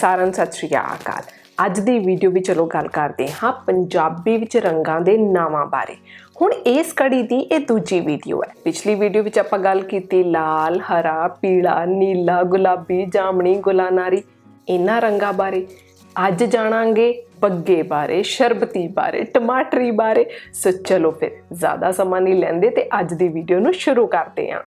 ਸਾਰਿਆਂ ਨੂੰ ਸਤਿ ਸ਼੍ਰੀ ਅਕਾਲ। ਅੱਜ ਦੀ ਵੀਡੀਓ ਵਿੱਚ ਚਲੋ ਗੱਲ ਕਰਦੇ ਹਾਂ ਪੰਜਾਬੀ ਵਿੱਚ ਰੰਗਾਂ ਦੇ ਨਾਵਾਂ ਬਾਰੇ। ਹੁਣ ਇਸ ਕੜੀ ਦੀ ਇਹ ਦੂਜੀ ਵੀਡੀਓ ਹੈ। ਪਿਛਲੀ ਵੀਡੀਓ ਵਿੱਚ ਆਪਾਂ ਗੱਲ ਕੀਤੀ ਲਾਲ, ਹਰਾ, ਪੀਲਾ, ਨੀਲਾ, ਗੁਲਾਬੀ, ਜਾਮਣੀ, ਗੁਲਾਨਾਰੀ ਇਹਨਾਂ ਰੰਗਾਂ ਬਾਰੇ। ਅੱਜ ਜਾਣਾਂਗੇ ਬੱਗੇ ਬਾਰੇ, ਸ਼ਰਬਤੀ ਬਾਰੇ, ਟਮਾਟਰੀ ਬਾਰੇ। ਸੋ ਚਲੋ ਫਿਰ, ਜ਼ਿਆਦਾ ਸਮਾਂ ਨਹੀਂ ਲੈਂਦੇ ਤੇ ਅੱਜ ਦੀ ਵੀਡੀਓ ਨੂੰ ਸ਼ੁਰੂ ਕਰਦੇ ਹਾਂ।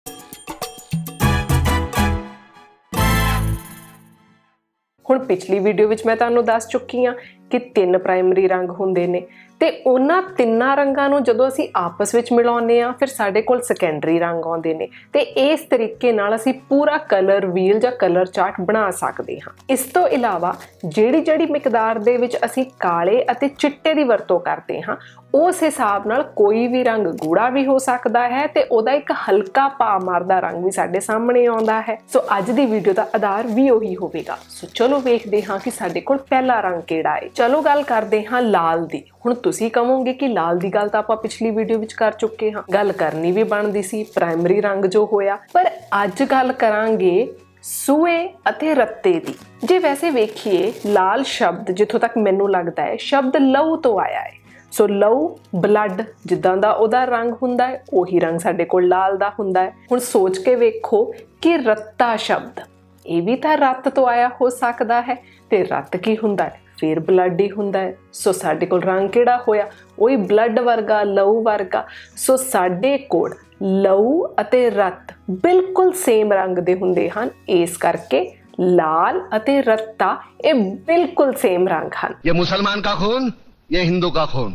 ਹੁਣ ਪਿਛਲੀ ਵੀਡੀਓ ਵਿੱਚ ਮੈਂ ਤੁਹਾਨੂੰ ਦੱਸ ਚੁੱਕੀ ਹਾਂ ਕਿ ਤਿੰਨ ਪ੍ਰਾਇਮਰੀ ਰੰਗ ਹੁੰਦੇ ਨੇ ਤੇ ਉਹਨਾਂ ਤਿੰਨਾਂ ਰੰਗਾਂ ਨੂੰ ਜਦੋਂ ਅਸੀਂ ਆਪਸ ਵਿੱਚ ਮਿਲਾਉਂਦੇ ਆ ਫਿਰ ਸਾਡੇ ਕੋਲ ਸੈਕੰਡਰੀ ਰੰਗ ਆਉਂਦੇ ਨੇ ਤੇ ਇਸ ਤਰੀਕੇ ਨਾਲ ਅਸੀਂ ਪੂਰਾ ਕਲਰ ਵੀਲ ਜਾਂ ਕਲਰ ਚਾਰਟ ਬਣਾ ਸਕਦੇ ਹਾਂ। ਇਸ ਤੋਂ ਇਲਾਵਾ ਜਿਹੜੀ ਜਿਹੜੀ ਮਿਕਦਾਰ ਦੇ ਵਿੱਚ ਅਸੀਂ ਕਾਲੇ ਅਤੇ ਚਿੱਟੇ ਦੀ ਵਰਤੋਂ ਕਰਦੇ ਹਾਂ ਉਸ ਹਿਸਾਬ ਨਾਲ ਕੋਈ ਵੀ ਰੰਗ ਗੂੜਾ ਵੀ ਹੋ ਸਕਦਾ ਹੈ ਤੇ ਉਹਦਾ ਇੱਕ ਹਲਕਾ ਪਾ ਮਾਰਦਾ ਰੰਗ ਵੀ ਸਾਡੇ ਸਾਹਮਣੇ ਆਉਂਦਾ ਹੈ। ਸੋ ਅੱਜ ਦੀ ਵੀਡੀਓ ਦਾ ਆਧਾਰ ਵੀ ਉਹੀ ਹੋਵੇਗਾ। ਸੋ ਚਲੋ ਵੇਖਦੇ ਹਾਂ ਕਿ ਸਾਡੇ ਕੋਲ ਪਹਿਲਾ ਰੰਗ ਕਿਹੜਾ ਹੈ। ਚਲੋ ਗੱਲ ਕਰਦੇ ਹਾਂ ਲਾਲ ਦੀ। ਹੁਣ ਤੁਸੀਂ ਕਹੋਗੇ ਕਿ ਲਾਲ ਦੀ ਗੱਲ ਤਾਂ ਆਪਾਂ ਪਿਛਲੀ ਵੀਡੀਓ ਵਿੱਚ ਕਰ ਚੁੱਕੇ ਹਾਂ। ਗੱਲ ਕਰਨੀ ਵੀ ਬਣਦੀ ਸੀ ਪ੍ਰਾਇਮਰੀ ਰੰਗ ਜੋ ਹੋਇਆ। ਪਰ ਅੱਜ ਗੱਲ ਕਰਾਂਗੇ ਸੂਏ ਅਤੇ ਰੱਤੇ ਦੀ। ਜੇ ਵੈਸੇ ਵੇਖੀਏ, ਲਾਲ ਸ਼ਬਦ ਜਿੱਥੋਂ ਤੱਕ ਮੈਨੂੰ ਲੱਗਦਾ ਹੈ, ਸ਼ਬਦ ਲਹੂ ਤੋਂ ਆਇਆ ਹੈ। ਸੋ ਲਹੂ ਬਲੱਡ ਜਿੱਦਾਂ ਦਾ ਉਹਦਾ ਰੰਗ ਹੁੰਦਾ ਹੈ, ਉਹੀ ਰੰਗ ਸਾਡੇ ਕੋਲ ਲਾਲ ਦਾ ਹੁੰਦਾ ਹੈ। ਹੁਣ ਸੋਚ ਕੇ ਵੇਖੋ ਕਿ ਰੱਤਾ ਸ਼ਬਦ, ਇਹ ਵੀ ਤਾਂ ਰੱਤ ਤੋਂ ਆਇਆ ਹੋ ਸਕਦਾ ਹੈ, ਤੇ ਰੱਤ ਕੀ ਹੁੰਦਾ ਹੈ? ਫਿਰ ਬਲੱਡ ਹੀ ਹੁੰਦਾ ਹੈ। ਸੋ ਸਾਡੇ ਕੋਲ ਰੰਗ ਕਿਹੜਾ ਹੋਇਆ? ਉਹੀ ਬਲੱਡ ਵਰਗਾ ਲਹੂ ਵਰਗਾ। ਸੋ ਸਾਡੇ ਕੋਲ ਲਹੂ ਅਤੇ ਰਤ ਬਿਲਕੁਲ ਸੇਮ ਰੰਗ ਦੇ ਹੁੰਦੇ ਹਨ। ਇਸ ਕਰਕੇ ਲਾਲ ਅਤੇ ਰੱਤਾ ਇਹ ਬਿਲਕੁਲ ਸੇਮ ਰੰਗ ਹਨ। ਇਹ ਮੁਸਲਮਾਨ ਦਾ ਖੂਨ, ਇਹ ਹਿੰਦੂ ਦਾ ਖੂਨ।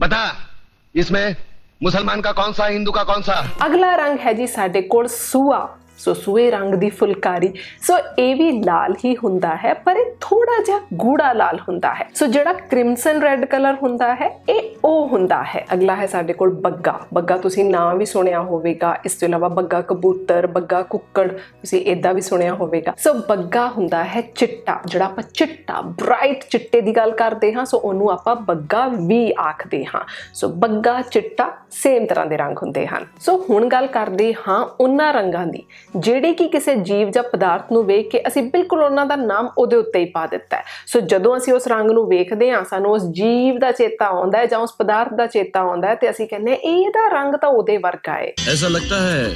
बता इसमें मुसलमान का कौन सा हिंदू का कौन सा ਅਗਲਾ ਰੰਗ ਹੈ ਜੀ ਸਾਡੇ ਕੋਲ ਸੂਆ ਸੋ ਸੂਏ ਰੰਗ ਦੀ ਫੁਲਕਾਰੀ। ਸੋ ਇਹ ਵੀ ਲਾਲ ਹੀ ਹੁੰਦਾ ਹੈ, ਪਰ ਇਹ ਥੋੜਾ ਜਿਹਾ ਗੂੜਾ ਲਾਲ ਹੁੰਦਾ ਹੈ। ਸੋ ਜਿਹੜਾ ਕ੍ਰਿਮਸਨ ਰੈੱਡ ਕਲਰ ਹੁੰਦਾ ਹੈ, ਇਹ ਉਹ ਹੁੰਦਾ ਹੈ। ਅਗਲਾ ਹੈ ਸਾਡੇ ਕੋਲ ਬੱਗਾ। ਬੱਗਾ ਤੁਸੀਂ ਨਾਂ ਵੀ ਸੁਣਿਆ ਹੋਵੇਗਾ। ਇਸ ਤੋਂ ਇਲਾਵਾ ਬੱਗਾ ਕਬੂਤਰ, ਬੱਗਾ ਕੁੱਕੜ, ਤੁਸੀਂ ਇਦਾਂ ਵੀ ਸੁਣਿਆ ਹੋਵੇਗਾ। ਸੋ ਬੱਗਾ ਹੁੰਦਾ ਹੈ ਚਿੱਟਾ, ਜਿਹੜਾ ਆਪਾਂ ਚਿੱਟਾ, ਬ੍ਰਾਈਟ ਚਿੱਟੇ ਦੀ ਗੱਲ ਕਰਦੇ ਹਾਂ, ਸੋ ਉਹਨੂੰ ਆਪਾਂ ਬੱਗਾ ਵੀ ਆਖਦੇ ਹਾਂ। ਸੋ ਬੱਗਾ, ਚਿੱਟਾ ਸੇਮ ਤਰ੍ਹਾਂ ਦੇ ਰੰਗ ਹੁੰਦੇ ਹਨ। ਸੋ ਹੁਣ ਗੱਲ ਕਰਦੇ ਹਾਂ ਉਹਨਾਂ ਰੰਗਾਂ ਦੀ। ਜਿਹੜੇ ਕਿ ਕਿਸੇ ਜੀਵ ਜਾਂ ਪਦਾਰਥ ਨੂੰ ਵੇਖ ਕੇ ਅਸੀਂ ਬਿਲਕੁਲ ਉਹਨਾਂ ਦਾ ਨਾਮ ਉਹਦੇ ਉੱਤੇ ਹੀ ਪਾ ਦਿੱਤਾ ਹੈ। ਸੋ ਜਦੋਂ ਅਸੀਂ ਉਸ ਰੰਗ ਨੂੰ ਵੇਖਦੇ ਹਾਂ ਸਾਨੂੰ ਉਸ ਜੀਵ ਦਾ ਚੇਤਾ ਆਉਂਦਾ ਹੈ ਜਾਂ ਉਸ ਪਦਾਰਥ ਦਾ ਚੇਤਾ ਆਉਂਦਾ ਹੈ ਤੇ ਅਸੀਂ ਕਹਿੰਦੇ ਹਾਂ ਇਹਦਾ ਰੰਗ ਤਾਂ ਉਹਦੇ ਵਰਗਾ ਹੈ। ਐਸਾ ਲੱਗਦਾ ਹੈ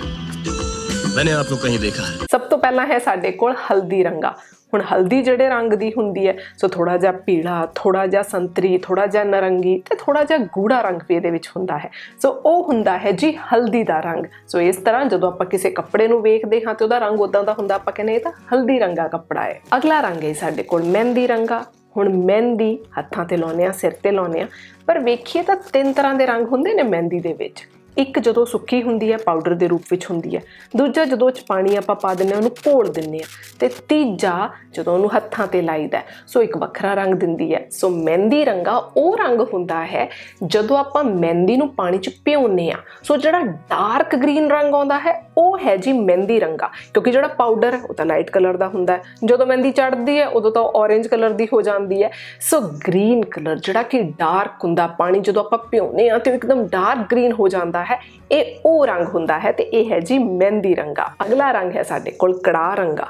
ਮੈਨੇ ਆਪ ਨੂੰ ਕਹੀਂ ਦੇਖਾ ਸਭ ਤੋਂ ਪਹਿਲਾਂ ਹੈ ਸਾਡੇ ਕੋਲ ਹਲਦੀ ਰੰਗਾ। ਹੁਣ ਹਲਦੀ ਜਿਹੜੇ ਰੰਗ ਦੀ ਹੁੰਦੀ ਹੈ, ਸੋ ਥੋੜਾ ਜਿਹਾ ਪੀਲਾ ਥੋੜਾ ਜਿਹਾ ਸੰਤਰੀ ਥੋੜਾ ਜਿਹਾ ਨਰੰਗੀ ਤੇ ਥੋੜਾ ਜਿਹਾ ਗੂੜਾ ਰੰਗ ਵੀ ਇਹਦੇ ਵਿੱਚ ਹੁੰਦਾ ਹੈ। ਸੋ ਉਹ ਹੁੰਦਾ ਹੈ ਜੀ ਹਲਦੀ ਦਾ ਰੰਗ। ਸੋ ਇਸ ਤਰ੍ਹਾਂ ਜਦੋਂ ਆਪਾਂ ਕਿਸੇ ਕੱਪੜੇ ਨੂੰ ਵੇਖਦੇ ਹਾਂ ਤੇ ਉਹਦਾ ਰੰਗ ਉਦਾਂ ਦਾ ਹੁੰਦਾ, ਆਪਾਂ ਕਹਿੰਦੇ ਇਹ ਤਾਂ ਹਲਦੀ ਰੰਗਾ ਕੱਪੜਾ ਹੈ। ਅਗਲਾ ਰੰਗ ਹੈ ਸਾਡੇ ਕੋਲ ਮਹਿੰਦੀ ਰੰਗਾ। ਹੁਣ ਮਹਿੰਦੀ ਹੱਥਾਂ ਤੇ ਲਾਉਂਦੇ ਆ ਸਿਰ ਤੇ ਲਾਉਂਦੇ ਆ ਪਰ ਵੇਖੀਏ ਤਾਂ ਤਿੰਨ ਤਰ੍ਹਾਂ ਦੇ ਰੰਗ ਹੁੰਦੇ ਨੇ ਮਹਿੰਦੀ ਦੇ ਵਿੱਚ। ਇੱਕ ਜਦੋਂ ਸੁੱਕੀ ਹੁੰਦੀ ਹੈ ਪਾਊਡਰ ਦੇ ਰੂਪ ਵਿੱਚ ਹੁੰਦੀ ਹੈ। ਦੂਜਾ ਜਦੋਂ 'ਚ ਪਾਣੀ ਆਪਾਂ ਪਾ ਦਿੰਨੇ ਆ ਉਹਨੂੰ ਘੋਲ ਦਿੰਨੇ ਆ ਤੇ ਤੀਜਾ ਜਦੋਂ ਉਹਨੂੰ ਹੱਥਾਂ ਤੇ ਲਾਈਦਾ ਸੋ ਇੱਕ ਵੱਖਰਾ ਰੰਗ ਦਿੰਦੀ ਹੈ। ਸੋ ਮਹਿੰਦੀ ਰੰਗਾ ਉਹ ਰੰਗ ਹੁੰਦਾ ਹੈ, ਜਦੋਂ ਆਪਾਂ ਮਹਿੰਦੀ ਨੂੰ ਪਾਣੀ 'ਚ ਭਿਉਂਨੇ ਆ ਸੋ ਜਿਹੜਾ ਡਾਰਕ ਗ੍ਰੀਨ ਰੰਗ ਆਉਂਦਾ ਹੈ ਉਹ ਹੈ ਜੀ ਮਹਿੰਦੀ ਰੰਗਾ, ਕਿਉਂਕਿ ਜਿਹੜਾ ਪਾਊਡਰ ਹੈ ਉਹ ਤਾਂ ਲਾਈਟ ਕਲਰ ਦਾ ਹੁੰਦਾ ਹੈ। ਜਦੋਂ ਮਹਿੰਦੀ ਚੜ੍ਹਦੀ ਹੈ, ਉਦੋਂ ਤਾਂ ਔਰੇਂਜ ਕਲਰ ਦੀ ਹੋ ਜਾਂਦੀ ਹੈ। ਸੋ ਗ੍ਰੀਨ ਕਲਰ ਜਿਹੜਾ ਕਿ ਡਾਰਕ ਹੁੰਦਾ ਪਾਣੀ ਜਦੋਂ ਆਪਾਂ ਭਿਉਂਦੇ ਆ ਤੇ ਇੱਕਦਮ ਡਾਰਕ ਗ੍ਰੀਨ ਹੋ ਜਾਂਦਾ ਹੈ। ਇਹ ਉਹ ਰੰਗ ਹੁੰਦਾ ਹੈ ਤੇ ਇਹ ਹੈ ਜੀ ਮਹਿੰਦੀ ਰੰਗਾ। ਅਗਲਾ ਰੰਗ ਹੈ ਸਾਡੇ ਕੋਲ ਕੜਾ ਰੰਗਾ।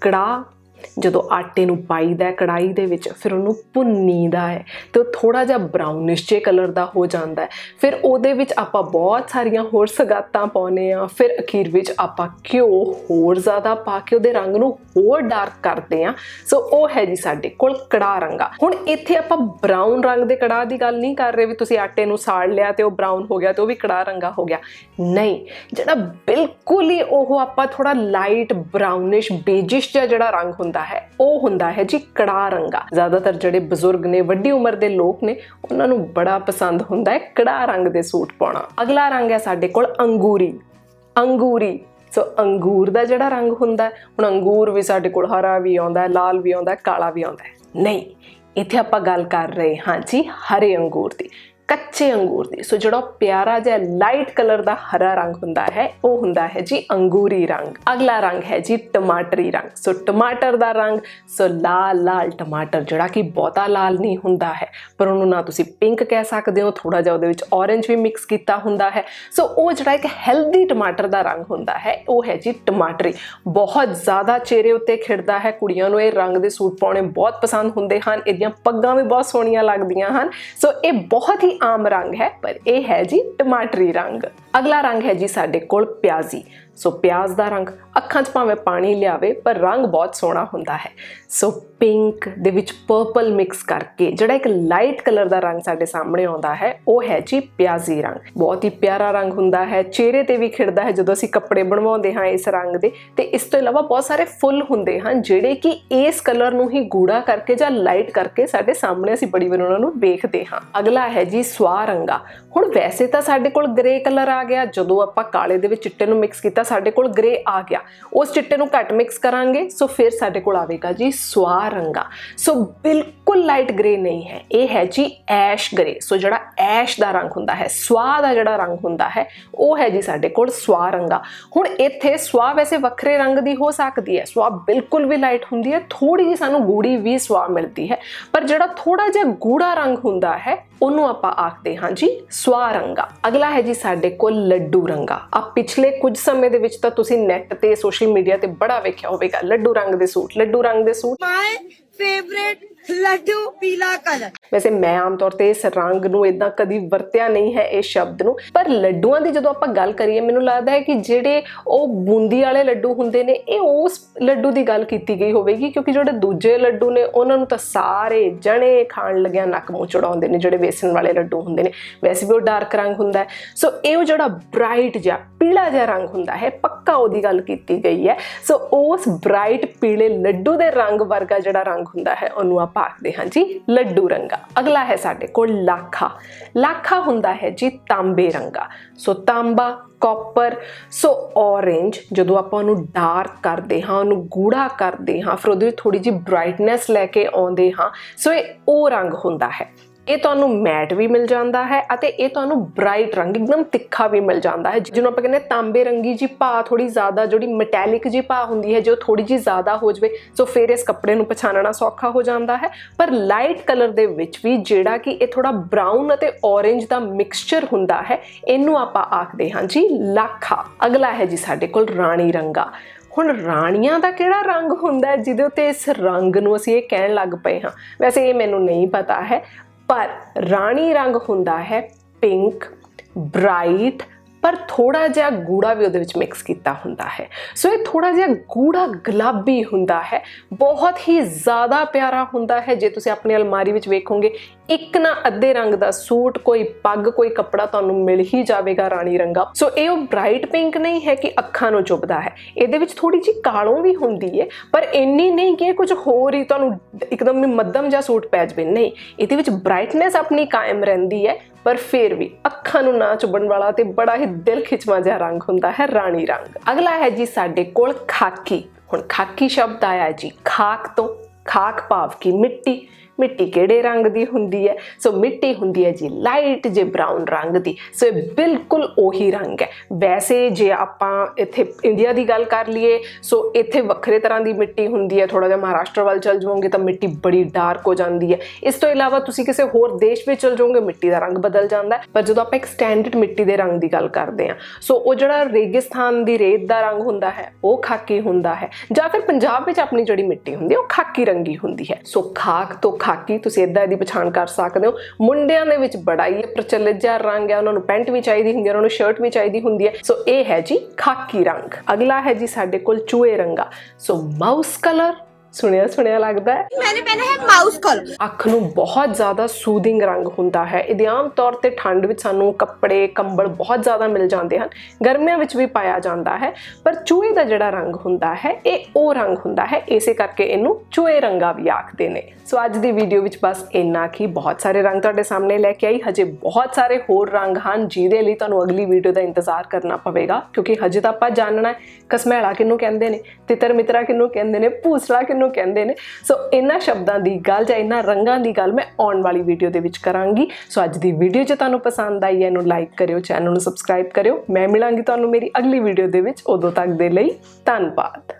ਕੜਾ ਜਦੋਂ ਆਟੇ ਨੂੰ ਪਾਈਦਾ ਹੈ ਕੜਾਈ ਦੇ ਵਿੱਚ, ਫਿਰ ਉਹਨੂੰ ਭੁੰਨੀਦਾ ਹੈ ਤੇ ਉਹ ਥੋੜਾ ਜਿਹਾ ਬ੍ਰਾਊਨਿਸ਼ ਜੇ ਕਲਰ ਦਾ ਹੋ ਜਾਂਦਾ ਹੈ। ਫਿਰ ਉਹਦੇ ਵਿੱਚ ਆਪਾਂ ਬਹੁਤ ਸਾਰੀਆਂ ਹੋਰ ਸਗਾਤਾਂ ਪਾਉਨੇ ਆ ਫਿਰ ਅਖੀਰ ਵਿੱਚ ਆਪਾਂ ਘਿਓ ਹੋਰ ਜ਼ਿਆਦਾ ਪਾ ਕੇ ਉਹਦੇ ਰੰਗ ਨੂੰ ਹੋਰ ਡਾਰਕ ਕਰਦੇ ਆ ਸੋ ਉਹ ਹੈ ਜੀ ਸਾਡੇ ਕੋਲ ਕੜਾ ਰੰਗਾ। ਹੁਣ ਇੱਥੇ ਆਪਾਂ ਬ੍ਰਾਊਨ ਰੰਗ ਦੇ ਕੜਾ ਦੀ ਗੱਲ ਨਹੀਂ ਕਰ ਰਹੇ ਵੀ ਤੁਸੀਂ ਆਟੇ ਨੂੰ ਸਾੜ ਲਿਆ ਤੇ ਉਹ ਬ੍ਰਾਊਨ ਹੋ ਗਿਆ ਤੇ ਉਹ ਵੀ ਕੜਾ ਰੰਗਾ ਹੋ ਗਿਆ। ਨਹੀਂ, ਜਿਹੜਾ ਬਿਲਕੁਲ ਹੀ ਉਹ ਆਪਾਂ ਥੋੜਾ ਲਾਈਟ ਬ੍ਰਾਊਨਿਸ਼ ਬੇਜਿਸ਼ ਜਿਹਾ ਜਿਹੜਾ ਰੰਗ ਹੁੰਦਾ ਹੈ, ਉਹ ਹੁੰਦਾ ਹੈ ਜੀ ਕੜਾ ਰੰਗਾ। ਜ਼ਿਆਦਾਤਰ ਜਿਹੜੇ ਬਜ਼ੁਰਗ ਨੇ, ਵੱਡੀ ਉਮਰ ਦੇ ਲੋਕ ਨੇ, ਉਹਨਾਂ ਨੂੰ ਬੜਾ ਪਸੰਦ ਹੁੰਦਾ ਹੈ ਕੜਾ ਰੰਗ ਦੇ ਸੂਟ ਪਾਉਣਾ। ਅਗਲਾ ਰੰਗ ਹੈ ਸਾਡੇ ਕੋਲ ਅੰਗੂਰੀ। ਅੰਗੂਰੀ। ਸੋ ਅੰਗੂਰ ਦਾ ਜਿਹੜਾ ਰੰਗ ਹੁੰਦਾ ਹੁਣ ਅੰਗੂਰ ਵੀ ਸਾਡੇ ਕੋਲ ਹਰਾ ਵੀ ਆਉਂਦਾ ਹੈ, ਲਾਲ ਵੀ ਆਉਂਦਾ ਹੈ, ਕਾਲਾ ਵੀ ਆਉਂਦਾ ਹੈ। ਨਹੀਂ, ਇੱਥੇ ਆਪਾਂ ਗੱਲ ਕਰ ਰਹੇ ਹਾਂ ਜੀ ਹਰੇ ਅੰਗੂਰ ਦੀ। ਕੱਚੇ ਅੰਗੂਰ ਦੀ। ਸੋ ਜਿਹੜਾ ਉਹ ਪਿਆਰਾ ਜਿਹਾ ਲਾਈਟ ਕਲਰ ਦਾ ਹਰਾ ਰੰਗ ਹੁੰਦਾ ਹੈ, ਉਹ ਹੁੰਦਾ ਹੈ ਜੀ ਅੰਗੂਰੀ ਰੰਗ। ਅਗਲਾ ਰੰਗ ਹੈ ਜੀ ਟਮਾਟਰੀ ਰੰਗ। ਸੋ ਟਮਾਟਰ ਦਾ ਰੰਗ, ਸੋ ਲਾਲ ਲਾਲ ਟਮਾਟਰ, ਜਿਹੜਾ ਕਿ ਬਹੁਤਾ ਲਾਲ ਨਹੀਂ ਹੁੰਦਾ ਹੈ। ਪਰ ਉਹਨੂੰ ਨਾ ਤੁਸੀਂ ਪਿੰਕ ਕਹਿ ਸਕਦੇ ਹੋ ਥੋੜਾ ਜਿਹਾ ਉਹਦੇ ਵਿੱਚ orange ਵੀ ਮਿਕਸ ਕੀਤਾ ਹੁੰਦਾ ਹੈ। ਸੋ ਉਹ ਜਿਹੜਾ ਇੱਕ ਹੈਲਦੀ ਟਮਾਟਰ ਦਾ ਰੰਗ ਹੁੰਦਾ ਹੈ, ਉਹ ਹੈ ਜੀ ਟਮਾਟਰੀ। ਬਹੁਤ ਜ਼ਿਆਦਾ ਚਿਹਰੇ ਉੱਤੇ ਖਿੜਦਾ ਹੈ। ਕੁੜੀਆਂ ਨੂੰ ਇਹ ਰੰਗ ਦੇ ਸੂਟ ਪਾਉਣੇ ਬਹੁਤ ਪਸੰਦ ਹੁੰਦੇ ਹਨ। ਇਹਦੀਆਂ ਪੱਗਾਂ ਵੀ ਬਹੁਤ ਸੋਹਣੀਆਂ ਲੱਗਦੀਆਂ ਹਨ। ਸੋ ਇਹ ਬਹੁਤ ਹੀ ਆਮ ਰੰਗ ਹੈ, ਪਰ ਇਹ ਹੈ ਜੀ ਟਮਾਟਰੀ ਰੰਗ। ਅਗਲਾ ਰੰਗ ਹੈ ਜੀ ਸਾਡੇ ਕੋਲ ਪਿਆਜ਼ੀ। ਸੋ ਪਿਆਜ਼ ਦਾ ਰੰਗ ਅੱਖਾਂ 'ਚ ਭਾਵੇਂ ਪਾਣੀ ਲਿਆਵੇ, ਪਰ ਰੰਗ ਬਹੁਤ ਸੋਹਣਾ ਹੁੰਦਾ ਹੈ। ਸੋ ਪਿੰਕ ਦੇ ਵਿੱਚ ਪਰਪਲ ਮਿਕਸ ਕਰਕੇ ਜਿਹੜਾ ਇੱਕ ਲਾਈਟ ਕਲਰ ਦਾ ਰੰਗ ਸਾਡੇ ਸਾਹਮਣੇ ਆਉਂਦਾ ਹੈ, ਉਹ ਹੈ ਜੀ ਪਿਆਜ਼ੀ ਰੰਗ। ਬਹੁਤ ਹੀ ਪਿਆਰਾ ਰੰਗ ਹੁੰਦਾ ਹੈ। ਚਿਹਰੇ ਤੇ ਵੀ ਖਿੜਦਾ ਹੈ ਜਦੋਂ ਅਸੀਂ ਕੱਪੜੇ ਬਣਵਾਉਂਦੇ ਹਾਂ ਇਸ ਰੰਗ ਦੇ। ਤੇ ਇਸ ਤੋਂ ਇਲਾਵਾ ਬਹੁਤ ਸਾਰੇ ਫੁੱਲ ਹੁੰਦੇ ਹਨ, ਜਿਹੜੇ ਕਿ ਇਸ ਕਲਰ ਨੂੰ ਹੀ ਗੂੜਾ ਕਰਕੇ ਜਾਂ ਲਾਈਟ ਕਰਕੇ ਸਾਡੇ ਸਾਹਮਣੇ ਅਸੀਂ ਬੜੀ ਵਾਰ ਉਹਨਾਂ ਨੂੰ ਵੇਖਦੇ ਹਾਂ। ਅਗਲਾ ਹੈ ਜੀ ਸਵਾ ਰੰਗਾ ਹੁਣ ਵੈਸੇ ਤਾਂ ਸਾਡੇ ਕੋਲ ਗ੍ਰੇ ਕਲਰ ਆ ਗਿਆ। ਜਦੋਂ ਆਪਾਂ ਕਾਲੇ ਦੇ ਵਿੱਚ ਚਿੱਟੇ ਨੂੰ ਮਿਕਸ ਕੀਤਾ ਸਾਡੇ ਕੋਲ ਗ੍ਰੇ ਆ ਗਿਆ। ਉਸ ਚਿੱਟੇ ਨੂੰ ਘੱਟ ਮਿਕਸ ਕਰਾਂਗੇ, ਸੋ ਫਿਰ ਸਾਡੇ ਕੋਲ ਆਵੇਗਾ ਜੀ ਸਵਾ ਰੰਗਾ ਸੋ ਬਿਲਕੁਲ ਲਾਈਟ ਗ੍ਰੇ ਨਹੀਂ ਹੈ। ਇਹ ਹੈ ਜੀ ਐਸ਼ ਗ੍ਰੇ ਸੋ ਜਿਹੜਾ ਐਸ਼ ਦਾ ਰੰਗ ਹੁੰਦਾ ਹੈ ਸਵਾ ਦਾ ਜਿਹੜਾ ਰੰਗ ਹੁੰਦਾ ਹੈ, ਉਹ ਹੈ ਜੀ ਸਾਡੇ ਕੋਲ ਸਵਾ ਰੰਗਾ ਹੁਣ ਇੱਥੇ ਸਵਾ ਵੈਸੇ ਵੱਖਰੇ ਰੰਗ ਦੀ ਹੋ ਸਕਦੀ ਹੈ। ਸਵਾ ਬਿਲਕੁਲ ਵੀ ਲਾਈਟ ਹੁੰਦੀ ਹੈ ਥੋੜੀ ਜਿਹੀ ਸਾਨੂੰ ਗੂੜੀ ਵੀ ਸਵਾ ਮਿਲਦੀ ਹੈ। ਪਰ ਜਿਹੜਾ ਥੋੜਾ ਜਿਹਾ ਗੂੜਾ ਰੰਗ ਹੁੰਦਾ ਹੈ, ਉਹਨੂੰ ਆਪਾਂ ਆਖਦੇ ਹਾਂ ਜੀ ਸਵਾ ਰੰਗਾ ਅਗਲਾ ਹੈ ਜੀ ਸਾਡੇ ਕੋਲ ਲੱਡੂ ਰੰਗਾ। ਆ ਪਿਛਲੇ ਕੁਝ ਸਮੇਂ ਦੇ ਵਿੱਚ ਤਾਂ ਤੁਸੀਂ ਨੈਟ ਤੇ ਸੋਸ਼ਲ ਮੀਡੀਆ ਤੇ ਬੜਾ ਵੇਖਿਆ ਹੋਵੇਗਾ, ਲੱਡੂ ਰੰਗ ਦੇ ਸੂਟ, ਲੱਡੂ ਰੰਗ ਦੇ suit. My favorite laddu pila ਵੈਸੇ ਮੈਂ ਆਮ ਤੌਰ ਤੇ ਇਸ ਰੰਗ ਨੂੰ ਇਦਾਂ ਕਦੀ ਵਰਤਿਆ ਨਹੀਂ ਹੈ ਇਸ ਸ਼ਬਦ ਨੂੰ, ਪਰ ਲੱਡੂਆਂ ਦੀ ਜਦੋਂ ਆਪਾਂ ਗੱਲ ਕਰੀਏ, ਮੈਨੂੰ ਲੱਗਦਾ ਹੈ ਕਿ ਜਿਹੜੇ ਉਹ ਬੂੰਦੀ ਵਾਲੇ ਲੱਡੂ ਹੁੰਦੇ ਨੇ, ਇਹ ਉਸ ਲੱਡੂ ਦੀ ਗੱਲ ਕੀਤੀ ਗਈ ਹੋਵੇਗੀ, ਕਿਉਂਕਿ ਜਿਹੜੇ ਦੂਜੇ ਲੱਡੂ ਨੇ, ਉਹਨਾਂ ਨੂੰ ਤਾਂ ਸਾਰੇ ਜਣੇ ਖਾਣ ਲੱਗਿਆ ਨੱਕ ਮੂੰਹ ਚੜਾਉਂਦੇ ਨੇ, ਜਿਹੜੇ ਵੇਸਣ ਵਾਲੇ ਲੱਡੂ ਹੁੰਦੇ ਨੇ। ਵੈਸੇ ਵੀ ਉਹ ਡਾਰਕ ਰੰਗ ਹੁੰਦਾ ਹੈ। ਸੋ ਇਹ ਉਹ ਜਿਹੜਾ ਬ੍ਰਾਈਟ ਜਿਹਾ, ਪੀਲਾ ਜਿਹਾ ਰੰਗ ਹੁੰਦਾ ਹੈ, ਪੱਕਾ ਉਹਦੀ ਗੱਲ ਕੀਤੀ ਗਈ ਹੈ। ਸੋ ਉਸ ਬ੍ਰਾਈਟ ਪੀਲੇ ਲੱਡੂ ਦੇ ਰੰਗ ਵਰਗਾ ਜਿਹੜਾ ਰੰਗ ਹੁੰਦਾ ਹੈ, ਉਹਨੂੰ ਆਪਾਂ ਆਖਦੇ ਹਾਂ ਜੀ ਲੱਡੂ ਰੰਗਾ। ਅਗਲਾ ਹੈ ਸਾਡੇ ਕੋਲ ਲਾਖਾ। ਲਾਖਾ ਹੁੰਦਾ ਹੈ ਜੀ ਤਾਂਬੇ ਰੰਗਾ। ਸੋ ਤਾਂਬਾ, ਕਾਪਰ, ਸੋ orange ਜਦੋਂ ਆਪਾਂ ਉਹਨੂੰ ਡਾਰਕ ਕਰਦੇ ਹਾਂ, ਉਹਨੂੰ ਗੂੜਾ ਕਰਦੇ ਹਾਂ, ਫਿਰ ਉਹਦੇ ਵਿੱਚ ਥੋੜੀ ਜਿਹੀ ਬ੍ਰਾਈਟਨੈਸ ਲੈ ਕੇ ਆਉਂਦੇ ਹਾਂ, ਸੋ ਇਹ ਉਹ ਰੰਗ ਹੁੰਦਾ ਹੈ। ਇਹ ਤੁਹਾਨੂੰ ਮੈਟ ਵੀ ਮਿਲ ਜਾਂਦਾ ਹੈ ਅਤੇ ਇਹ ਤੁਹਾਨੂੰ ਬ੍ਰਾਈਟ ਰੰਗ, ਇੱਕਦਮ ਤਿੱਖਾ ਵੀ ਮਿਲ ਜਾਂਦਾ ਹੈ। ਜਿਹਨੂੰ ਆਪਾਂ ਕਹਿੰਦੇ ਤਾਂਬੇ ਰੰਗੀ ਜੀ ਭਾ ਥੋੜੀ ਜ਼ਿਆਦਾ ਜਿਹੜੀ ਮੈਟੈਲਿਕ ਜੀ ਭਾ ਹੁੰਦੀ ਹੈ, ਜੋ ਥੋੜੀ ਜੀ ਜ਼ਿਆਦਾ ਹੋ ਜਵੇ, ਸੋ ਫਿਰ ਇਸ ਕੱਪੜੇ ਨੂੰ ਪਛਾਣਨਾ ਸੌਖਾ ਹੋ ਜਾਂਦਾ ਹੈ। ਪਰ ਲਾਈਟ ਕਲਰ ਦੇ ਵਿੱਚ ਵੀ ਜਿਹੜਾ ਕਿ ਇਹ ਥੋੜਾ ਬ੍ਰਾਊਨ ਅਤੇ orange ਦਾ ਮਿਕਸਚਰ ਹੁੰਦਾ ਹੈ, ਇਹਨੂੰ ਆਪਾਂ ਆਖਦੇ ਹਾਂ ਜੀ ਲਾਖਾ। ਅਗਲਾ ਹੈ ਜੀ ਸਾਡੇ ਕੋਲ ਰਾਣੀ ਰੰਗਾ। ਹੁਣ ਰਾਣੀਆਂ ਦਾ ਕਿਹੜਾ ਰੰਗ ਹੁੰਦਾ ਜਿਹਦੇ ਉੱਤੇ ਇਸ ਰੰਗ ਨੂੰ ਅਸੀਂ ਇਹ ਕਹਿਣ ਲੱਗ ਪਏ ਹਾਂ। ਵੈਸੇ ਇਹ ਮੈਨੂੰ ਨਹੀਂ ਪਤਾ ਹੈ ਪਰ ਰਾਣੀ ਰੰਗ ਹੁੰਦਾ ਹੈ ਪਿੰਕ ਬ੍ਰਾਈਟ ਪਰ ਥੋੜਾ ਜਿਹਾ ਗੂੜਾ ਵੀ ਉਹਦੇ ਵਿੱਚ ਮਿਕਸ ਕੀਤਾ ਹੁੰਦਾ ਹੈ। ਸੋ ਇਹ ਥੋੜਾ ਜਿਹਾ ਗੂੜਾ ਗੁਲਾਬੀ ਹੁੰਦਾ ਹੈ। ਬਹੁਤ ਹੀ ਜ਼ਿਆਦਾ ਪਿਆਰਾ ਹੁੰਦਾ ਹੈ। ਜੇ ਤੁਸੀਂ ਆਪਣੀ ਅਲਮਾਰੀ ਵਿੱਚ ਵੇਖੋਗੇ, ਇੱਕ ਨਾ ਅੱਧੇ ਰੰਗ ਦਾ ਸੂਟ, ਕੋਈ ਪੱਗ, ਕੋਈ ਕੱਪੜਾ ਤੁਹਾਨੂੰ ਮਿਲ ਹੀ ਜਾਵੇਗਾ ਰਾਣੀ ਰੰਗਾ। ਸੋ ਇਹ ਉਹ ਬ੍ਰਾਈਟ ਪਿੰਕ ਨਹੀਂ ਹੈ ਕਿ ਅੱਖਾਂ ਨੂੰ ਚੁੱਭਦਾ ਹੈ। ਇਹਦੇ ਵਿੱਚ ਥੋੜੀ ਜਿਹੀ ਕਾਲੋਂ ਵੀ ਹੁੰਦੀ ਹੈ, ਪਰ ਇੰਨੀ ਨਹੀਂ ਕਿ ਕੁਝ ਹੋਰ ਹੀ ਤੁਹਾਨੂੰ ਇੱਕਦਮ ਮੱਧਮ ਜਿਹਾ ਸੂਟ ਪੈ ਜਾਵੇ। ਨਹੀਂ, ਇਹਦੇ ਵਿੱਚ ਬ੍ਰਾਈਟਨੈਸ ਆਪਣੀ ਕਾਇਮ ਰਹਿੰਦੀ ਹੈ। ਪਰ ਫਿਰ ਵੀ ਅੱਖਾਂ ਨੂੰ ਨਾ ਚੁਭਣ ਵਾਲਾ ਤੇ ਬੜਾ ਹੀ ਦਿਲ ਖਿਚਵਾਂ ਜਿਹਾ ਰੰਗ ਹੁੰਦਾ ਹੈ ਰਾਣੀ ਰੰਗ। ਅਗਲਾ ਹੈ ਜੀ ਸਾਡੇ ਕੋਲ ਖਾਕੀ। ਹੁਣ ਖਾਕੀ ਸ਼ਬਦ ਆਇਆ ਜੀ, ਖਾਕ ਤੋਂ, ਖਾਕ ਭਾਵ ਕੀ ਮਿੱਟੀ। ਮਿੱਟੀ ਕਿਹੜੇ ਰੰਗ ਦੀ ਹੁੰਦੀ ਹੈ? ਸੋ ਮਿੱਟੀ ਹੁੰਦੀ ਹੈ ਜੀ ਲਾਈਟ, ਜੇ ਬ੍ਰਾਊਨ ਰੰਗ ਦੀ। ਸੋ ਇਹ ਬਿਲਕੁਲ ਉਹੀ ਰੰਗ ਹੈ। ਵੈਸੇ ਜੇ ਆਪਾਂ ਇੱਥੇ ਇੰਡੀਆ ਦੀ ਗੱਲ ਕਰ ਲਈਏ, ਸੋ ਇੱਥੇ ਵੱਖਰੇ ਤਰ੍ਹਾਂ ਦੀ ਮਿੱਟੀ ਹੁੰਦੀ ਹੈ। ਥੋੜਾ ਜਿਹਾ ਮਹਾਰਾਸ਼ਟਰ ਵੱਲ ਚਲ ਜਾਓਗੇ ਤਾਂ ਮਿੱਟੀ ਬੜੀ ਡਾਰਕ ਹੋ ਜਾਂਦੀ ਹੈ। ਇਸ ਤੋਂ ਇਲਾਵਾ ਤੁਸੀਂ ਕਿਸੇ ਹੋਰ ਦੇਸ਼ ਵਿੱਚ ਚਲ ਜਾਓਗੇ ਮਿੱਟੀ ਦਾ ਰੰਗ ਬਦਲ ਜਾਂਦਾ ਹੈ। ਪਰ ਜਦੋਂ ਆਪਾਂ ਇੱਕ ਸਟੈਂਡਰਡ ਮਿੱਟੀ ਦੇ ਰੰਗ ਦੀ ਗੱਲ ਕਰਦੇ ਹਾਂ, ਸੋ ਉਹ ਜਿਹੜਾ ਰੇਗਿਸਤਾਨ ਦੀ ਰੇਤ ਦਾ ਰੰਗ ਹੁੰਦਾ ਹੈ, ਉਹ ਖਾਕੀ ਹੁੰਦਾ ਹੈ। ਜਾਂ ਫਿਰ ਪੰਜਾਬ ਵਿੱਚ ਆਪਣੀ ਜਿਹੜੀ ਮਿੱਟੀ ਹੁੰਦੀ ਹੈ, ਉਹ ਖਾਕੀ ਰੰਗੀ ਹੁੰਦੀ ਹੈ। ਸੋ ਖਾਕ ਤੋਂ ਖਾਕੀ ਤੁਸੀਂ ਇਦਾਂ ਇਹਦੀ ਪਛਾਣ ਕਰ ਸਕਦੇ ਹੋ। ਮੁੰਡਿਆਂ ਦੇ ਵਿੱਚ ਬੜਾ ਹੀ, ਪ੍ਰਚਲਿਤ ਜਿਹਾ ਰੰਗ ਹੈ, ਉਹਨਾਂ ਨੂੰ ਪੈਂਟ ਵੀ ਚਾਹੀਦੀ ਹੁੰਦੀ ਹੈ, ਉਹਨਾਂ ਨੂੰ ਸ਼ਰਟ ਵੀ ਚਾਹੀਦੀ ਹੁੰਦੀ ਹੈ। ਸੋ ਇਹ ਹੈ ਜੀ ਖਾਕੀ ਰੰਗ। ਅਗਲਾ ਹੈ ਜੀ ਸਾਡੇ ਕੋਲ ਚੂਹੇ ਰੰਗਾ। ਸੋ ਮਾਊਸ ਕਲਰ ਸੁਣਿਆ ਸੁਣਿਆ ਲੱਗਦਾ ਹੈ मैंने पहना है माउस कलर ਅੱਖ ਨੂੰ ਬਹੁਤ ਜ਼ਿਆਦਾ ਸੂਦਿੰਗ ਰੰਗ ਹੁੰਦਾ ਹੈ ਇਹਦੇ ਆਮ ਤੌਰ ਤੇ ਠੰਡ ਵਿੱਚ ਸਾਨੂੰ ਕੱਪੜੇ ਕੰਬਲ ਬਹੁਤ ਜ਼ਿਆਦਾ ਮਿਲ ਜਾਂਦੇ ਹਨ ਗਰਮੀਆਂ ਵਿੱਚ ਵੀ ਪਾਇਆ ਜਾਂਦਾ ਹੈ ਪਰ ਚੂਹੇ ਦਾ ਜਿਹੜਾ ਰੰਗ ਹੁੰਦਾ ਹੈ ਇਹ ਉਹ ਰੰਗ ਹੁੰਦਾ ਹੈ ਇਸੇ ਕਰਕੇ ਇਹਨੂੰ ਚੂਹੇ ਰੰਗਾ ਵੀ ਆਖਦੇ ਨੇ ਸੋ ਅੱਜ ਦੀ ਵੀਡੀਓ ਵਿੱਚ ਬਸ ਇੰਨਾ ਕੀ ਬਹੁਤ ਸਾਰੇ ਰੰਗ ਤੁਹਾਡੇ ਸਾਹਮਣੇ ਲੈ ਕੇ ਆਈ ਹਜੇ ਬਹੁਤ ਸਾਰੇ ਹੋਰ ਰੰਗ ਹਨ ਜਿਹਦੇ ਲਈ ਤੁਹਾਨੂੰ ਅਗਲੀ ਵੀਡੀਓ ਦਾ ਇੰਤਜ਼ਾਰ ਕਰਨਾ ਪਵੇਗਾ ਕਿਉਂਕਿ ਹਜੇ ਤਾਂ ਆਪਾਂ ਜਾਣਨਾ ਹੈ ਕਸਮੈਲਾ ਕਿਹਨੂੰ ਕਹਿੰਦੇ ਨੇ ਤਿੱਤਰ ਮਿੱਤਰਾ ਕਿਹਨੂੰ ਕਹਿੰਦੇ ਨੇ ਭੂਸਲਾ ਕਿਹਨੂੰ ਇਹਨੂੰ ਕਹਿੰਦੇ ਨੇ। ਸੋ ਇਹਨਾਂ ਸ਼ਬਦਾਂ ਦੀ ਗੱਲ ਜਾਂ ਇਹਨਾਂ ਰੰਗਾਂ ਦੀ ਗੱਲ ਮੈਂ ਆਉਣ ਵਾਲੀ ਵੀਡੀਓ ਦੇ ਵਿੱਚ ਕਰਾਂਗੀ। ਸੋ ਅੱਜ ਦੀ ਵੀਡੀਓ ਜੇ ਤੁਹਾਨੂੰ ਪਸੰਦ ਆਈ ਹੈ, ਇਹਨੂੰ ਲਾਈਕ ਕਰਿਓ ਚੈਨਲ ਨੂੰ ਸਬਸਕ੍ਰਾਈਬ ਕਰਿਓ। ਮੈਂ ਮਿਲਾਂਗੀ ਤੁਹਾਨੂੰ ਮੇਰੀ ਅਗਲੀ ਵੀਡੀਓ ਦੇ ਵਿੱਚ। ਉਦੋਂ ਤੱਕ ਦੇ ਲਈ ਧੰਨਵਾਦ।